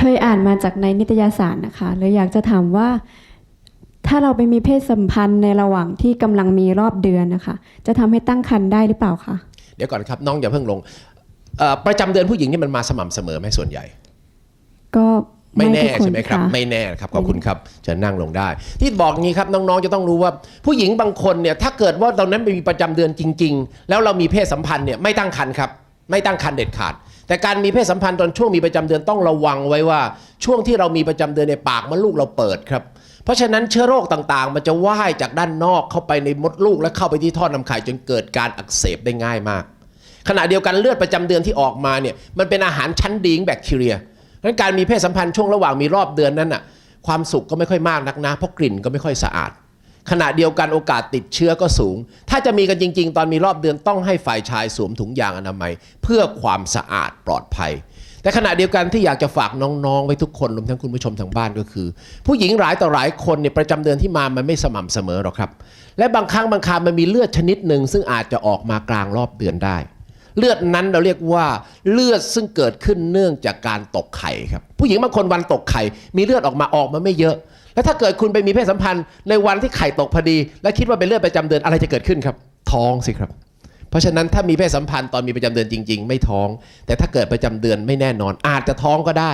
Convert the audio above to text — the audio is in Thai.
เคยอ่านมาจากในนิตยสารนะคะเลยอยากจะถามว่า ถ้าเราไปมีเพศสัมพันธ์ในระหว่างที่กำลังมีรอบเดือนนะคะ จะทำให้ตั้งครรภ์ได้หรือเปล่าคะเดี๋ยวก่อนครับน้องอย่าเพิ่งลงเอ่อประจำเดือนผู้หญิงนี่มันมาสม่ำเสมอไหมส่วนใหญ่ ก็ไม่แน่ทุกนใช่ไหมครับะไม่แน่ครับขอบคุณครับเชิญนั่งลงได้ ที่บอกงี้ครับน้องๆจะต้องรู้ว่าผู้หญิงบางคนเนี่ยถ้าเกิดว่าตอนนั้นไปมีประจำเดือนจริง ๆ แล้วเรามีเพศสัมพันธ์เนี่ยไม่ตั้งครรภ์ครับ ไม่ตั้งครรภ์เด็ดขาด แต่การมีเพศสัมพันธ์ตอนช่วงมีประจำเดือนต้องระวังไว้ว่า ช่วงที่เรามีประจำเดือนในปากมดลูกเราเปิดครับ เพราะฉะนั้นเชื้อโรคต่างๆ มันจะว่ายจากด้านนอกเข้าไปในมดลูกและเข้าไปที่ท่อนำไข่จนเกิดการอักเสบได้ง่ายมาก ขณะเดียวกันเลือดประจำเดือนที่ออกมาเนี่ยมันเป็นอาหารชั้นดีของแบคทีเรียเพราะฉะนั้นการมีเพศสัมพันธ์ช่วงระหว่างมีรอบเดือนนั้นน่ะความสุขก็ไม่ค่อยมากนักนะเพราะกลิ่นก็ไม่ค่อยสะอาด ขณะเดียวกันโอกาสติดเชื้อก็สูง ถ้าจะมีกันจริง ๆ ตอนมีรอบเดือนต้องให้ฝ่ายชายสวมถุงยางอนามัย เพื่อความสะอาดปลอดภัย แต่ขณะเดียวกันที่อยากจะฝากน้องๆไว้ทุกคนรวมทั้งคุณผู้ชมทางบ้านก็คือ ผู้หญิงหลายต่อหลายคนเนี่ยประจำเดือนที่มามันไม่สม่ำเสมอหรอกครับ และบางครั้งบางคราวมันมีเลือดชนิดหนึ่งซึ่งอาจจะออกมากลางรอบเดือนได้ เลือดนั้นเราเรียกว่าเลือดซึ่งเกิดขึ้นเนื่องจากการตกไข่ครับผู้หญิงบางคนวันตกไข่มีเลือดออกมาออกมาไม่เยอะ แล้วถ้าเกิดคุณไปมีเพศสัมพันธ์ในวันที่ไข่ตกพอดี และคิดว่าเป็นเลือดประจำเดือนอะไรจะเกิดขึ้นครับ ท้องสิครับ เพราะฉะนั้นถ้ามีเพศสัมพันธ์ตอนมีประจำเดือนจริง ๆ ไม่ท้อง แต่ถ้าเกิดประจำเดือนไม่แน่นอน อาจจะท้องก็ได้